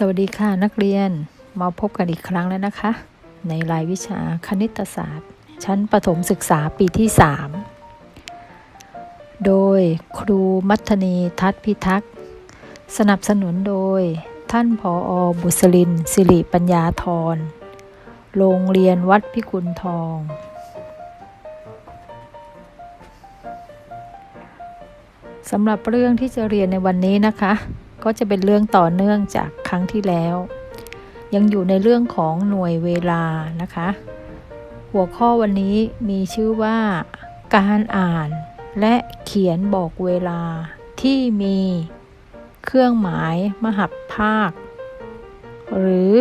สวัสดีค่ะนักเรียนมาพบกันอีกครั้งแล้วนะคะ ในรายวิชาคณิตศาสตร์ ชั้นประถมศึกษาปีที่ 3 โดยครูมัทนีทัศพิทักษ์ สนับสนุนโดยท่านผออบุษลินสิริปัญญาธร โรงเรียนวัดพิกุลทอง สำหรับเรื่องที่จะเรียนในวันนี้นะคะ ก็จะเป็นเรื่องต่อเนื่องจากครั้งที่แล้ว ยังอยู่ในเรื่องของหน่วยเวลานะคะ หัวข้อวันนี้มีชื่อว่า การอ่านและเขียนบอกเวลาที่มีเครื่องหมายมหัพภาค หรือ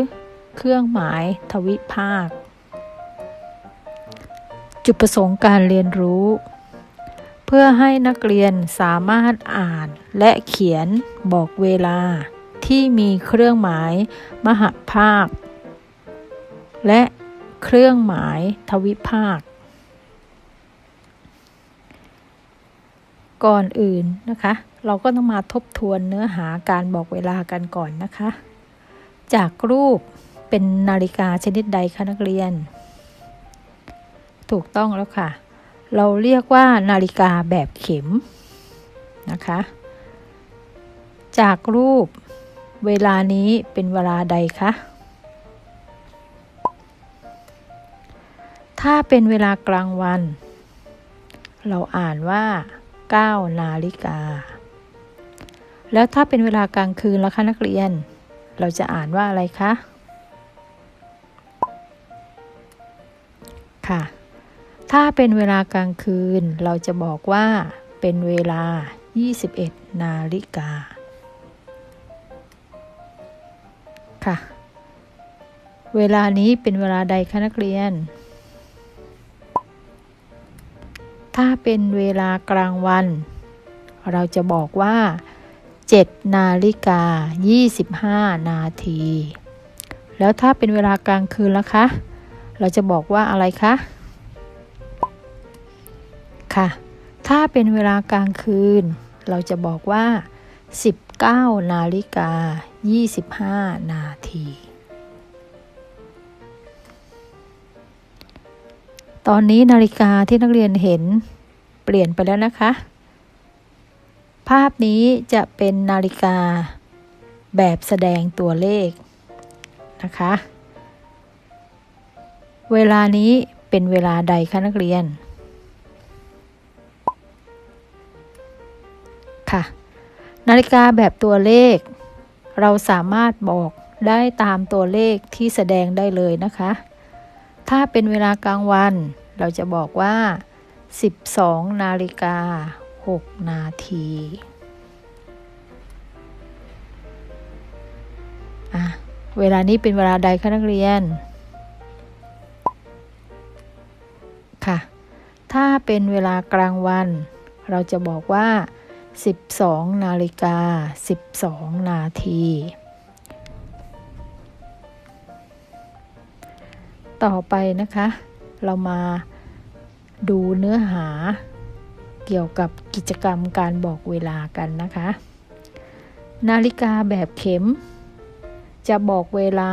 เครื่องหมายทวิภาค จุดประสงค์การเรียนรู้ เพื่อให้นักเรียนสามารถอ่านและเขียนบอกเวลา ที่มีเครื่องหมาย มหภาค และเครื่องหมายทวิภาค ก่อนอื่นนะคะ เราก็ต้องมาทบทวนเนื้อหาการบอกเวลากันก่อนนะคะ จากรูปเป็นนาฬิกาชนิดใดคะนักเรียน ถูกต้องแล้วค่ะ เราเรียกว่านาฬิกาแบบเข็มนะคะ จากรูปเวลานี้เป็นเวลาใดคะ ถ้าเป็นเวลากลางวัน เราอ่านว่า 9 นาฬิกา แล้วถ้าเป็นเวลากลางคืนแล้วคะนักเรียน เราจะอ่านว่าอะไรคะ ค่ะ ถ้าเป็นเวลากลางคืน เราจะบอกว่าเป็นเวลา 21 นาฬิกา ค่ะ เวลานี้เป็นเวลาใดคะนักเรียน ถ้าเป็นเวลากลางวัน เราจะบอกว่า 7 นาฬิกา 25 นาที แล้วถ้าเป็นเวลากลางคืนล่ะคะ เราจะบอกว่าอะไรคะ ค่ะ ถ้าเป็นเวลากลางคืน เราจะบอกว่า 19 นาฬิกา 25 นาที ตอนนี้นาฬิกาที่นักเรียนเห็นเปลี่ยนไปแล้วนะคะ ภาพนี้จะเป็นนาฬิกาแบบแสดงตัวเลขนะคะ เวลานี้เป็นเวลาใดคะนักเรียน ค่ะ นาฬิกาแบบตัวเลข เราสามารถบอกได้ตามตัวเลขที่แสดงได้เลยนะคะ ถ้าเป็นเวลากลางวัน เราจะบอกว่า 12 นาฬิกา 6 นาทีเวลานี้เป็นเวลาใดคะนักเรียน ค่ะ ถ้าเป็นเวลากลางวัน เราจะบอกว่า 12 นาฬิกา 12 นาที ต่อไปนะคะ เรามาดูเนื้อหาเกี่ยวกับกิจกรรมการบอกเวลากันนะคะ นาฬิกาแบบเข็ม จะบอกเวลา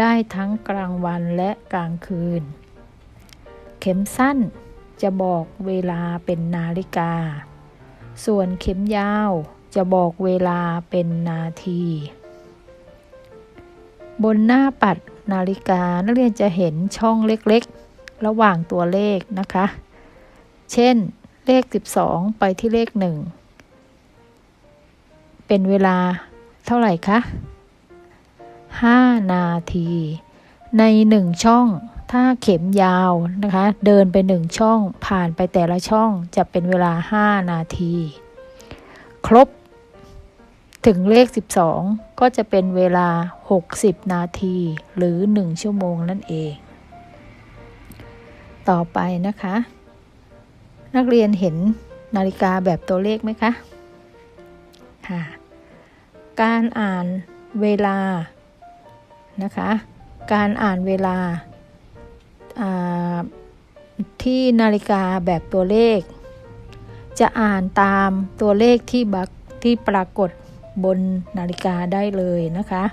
ได้ทั้งกลางวันและกลางคืน เข็มสั้นจะบอกเวลาเป็นนาฬิกา ส่วนเข็มยาวจะบอกเวลาเป็นนาที บนหน้าปัดนาฬิกานักเรียนจะเห็นช่องเล็กๆ ระหว่างตัวเลขนะคะ เช่น เลข 12 ไปที่เลข 1 เป็นเวลาเท่าไหร่คะ 5 นาที ใน 1 ช่อง ถ้าเข็มยาวนะคะ เดินไป1ช่องผ่านไปแต่ละช่องจะเป็นเวลา 5 นาที ครบถึงเลข 12 ก็จะเป็นเวลา 60 นาที หรือ 1 ชั่วโมงนั่นเอง ต่อไปนะคะ นักเรียนเห็นนาฬิกาแบบตัวเลขไหมคะ ค่ะ การอ่านเวลานะคะ การอ่านเวลา ที่นาฬิกาแบบตัวเลข จะอ่านตามตัวเลขที่บักที่ปรากฏบนนาฬิกาได้เลยนะคะ